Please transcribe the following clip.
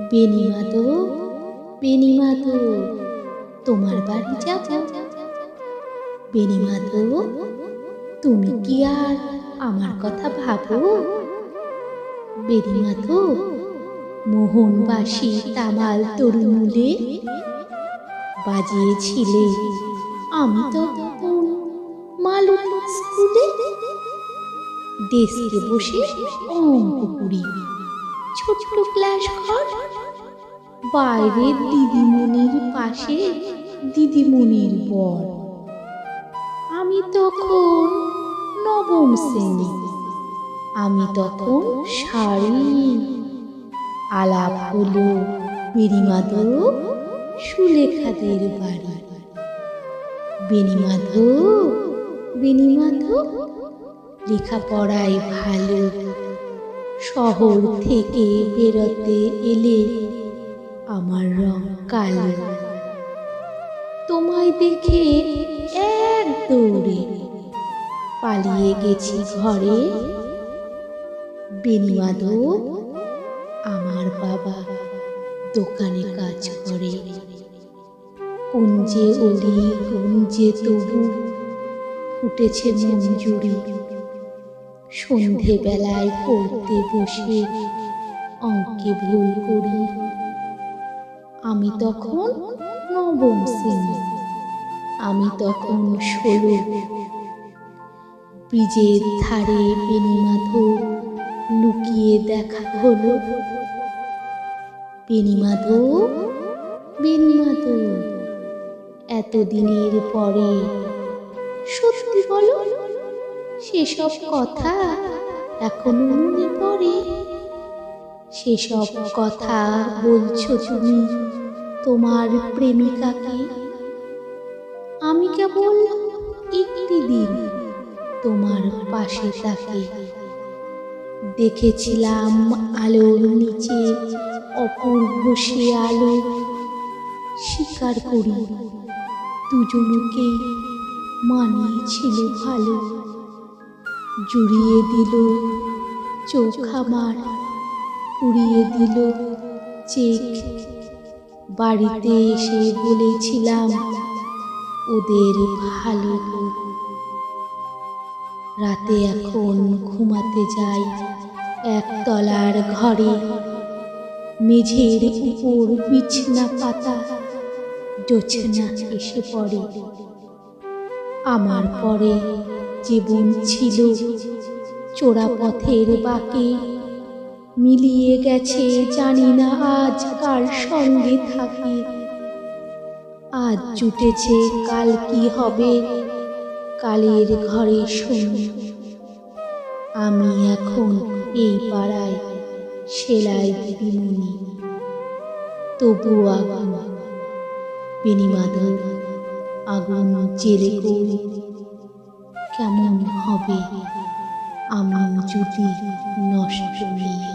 বেনিমাধব বেনিমাধব তোমার বাড়ি যাব। বেনিমাধব তুমি কি আর আমার কথা ভাবো? বেনিমাধব মোহনবাসী তামাল তরুমূলে বাজিয়েছিলে আমি তো মালুক স্কুলে। ডেস্কে বসে অঙ্ক করি। ছোট্ট ক্লাস ঘর। বাইরে দিদিমণির পাশে দিদিমণির বর। আমি তখন নবম শ্রেণি। আমি তখন শাড়ি, আলাপ হলো বেরিমাধব সুলেখাদের বাড়ি। বেনিমাধব বেনিমাধব লেখাপড়ায় ভালো শহর থেকে বেরোতে এলে আমার রং কালো। তোমায় দেখে এক দৌড়ে পালিয়ে গেছি ঘরে। বেনিমাধব আমার বাবা দোকানে কাজ করে। কুঞ্জে অলি কুঞ্জে তবু ফুটেছে মঞ্জুরি। সন্ধেবেলায় পড়তে বসে অঙ্কে ভুল করি। আমি তখন নবম শ্রেণি, আমি তখন ষোলো। ব্রিজের ধারে বেনিমাধব লুকিয়ে দেখা হলো। বেনিমাধব বেনিমাধব এতদিনের পরে সত্যি বলো সেসব কথা এখনও মনে পড়ে। সেসব কথা বলছো তুমি, তোমার প্রেমিকাকে? আমি কেবল একটি দিন তোমার পাশে তাকে দেখেছিলাম আলোর নিচে, অপূর্ব সে আলো স্বীকার করি। দুজনকে মানিয়েছিল ভালো। জুড়িয়ে দিল চোখ আমার পুড়িয়ে দিল চেক। বাড়িতে এসে বলেছিলাম, ওদের ভালো রাতে এখন ঘুমাতে যাই একতলার ঘরে। মেঝের উপর বিছনা পাতা জোছনা এসে পড়ে। আমার পরে জীবন ছিল চোরা পথের বাকে। মিলিয়ে গেছে, জানি না আজ কার সঙ্গে থাকে। আজ জুটেছে, কাল কি হবে? কালের ঘরে শুন। আমি এখন এই পাড়ায় সেলাই দিদিমণি তবু আগুন বেনিমাধব আগুন জেলে করি কেমন হবে? আমি যদি নষ্ট হই।